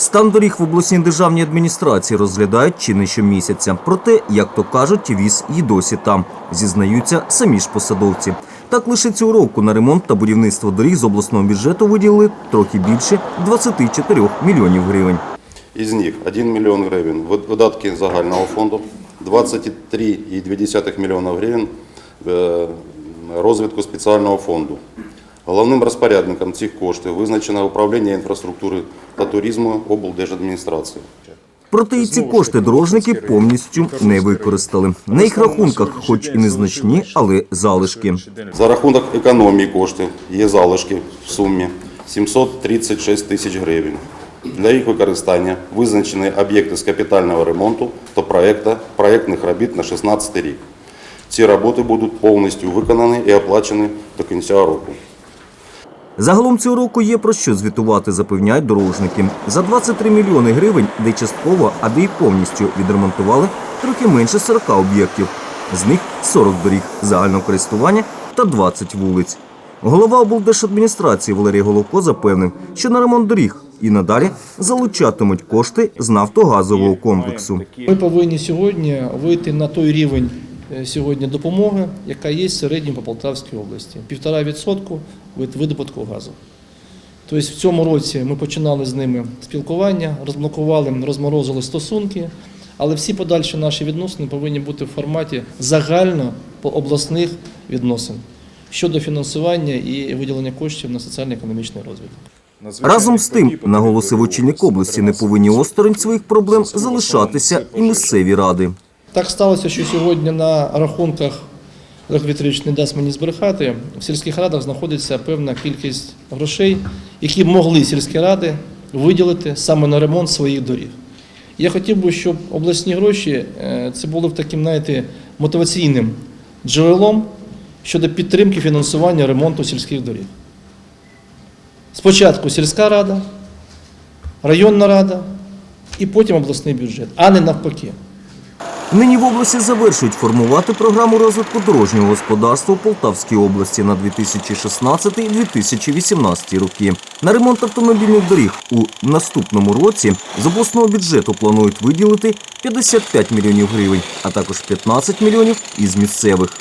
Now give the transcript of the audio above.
Стан доріг в обласній державній адміністрації розглядають чи не щомісяця. Проте, як то кажуть, віз і досі там, зізнаються самі ж посадовці. Так лише цього року на ремонт та будівництво доріг з обласного бюджету виділили трохи більше 24 мільйонів гривень. Із них 1 мільйон гривень – видатки загального фонду, 23,2 мільйона гривень е, розвитку спеціального фонду. Головним розпорядником цих коштів визначено управління інфраструктури та туризму облдержадміністрації. Проте і ці кошти дорожники повністю не використали. На їх рахунках, хоч і незначні, але залишки. За рахунок економії коштів є залишки в сумі 736 тисяч гривень. Для їх використання визначені об'єкти з капітального ремонту та проекта, проектних робіт на 2016 рік. Ці роботи будуть повністю виконані і оплачені до кінця року. Загалом цього року є про що звітувати, запевняють дорожники. За 23 мільйони гривень, де частково, а де й повністю відремонтували трохи менше 40 об'єктів. З них 40 доріг загального користування та 20 вулиць. Голова облдержадміністрації Валерій Головко запевнив, що на ремонт доріг і надалі залучатимуть кошти з нафтогазового комплексу. Ми повинні сьогодні вийти на той рівень сьогодні допомоги, яка є середньо по Полтавській області. Півтора відсотку від видобутку газу. Тобто в цьому році ми починали з ними спілкування, розблокували, розморозили стосунки, але всі подальші наші відносини повинні бути в форматі загально обласних відносин щодо фінансування і виділення коштів на соціально-економічний розвиток. Разом з тим, наголосив очільник області, не повинні осторонь своїх проблем залишатися і місцеві ради. Так сталося, що сьогодні на рахунках Вікторович не дасть мені збрехати. В сільських радах знаходиться певна кількість грошей, які могли сільські ради виділити саме на ремонт своїх доріг. Я хотів би, щоб обласні гроші е, це було б таким, знаєте, мотиваційним джерелом щодо підтримки фінансування ремонту сільських доріг. Спочатку сільська рада, районна рада і потім обласний бюджет, а не навпаки. Нині в області завершують формувати програму розвитку дорожнього господарства в Полтавській області на 2016-2018 роки. На ремонт автомобільних доріг у наступному році з обласного бюджету планують виділити 55 мільйонів гривень, а також 15 мільйонів із місцевих.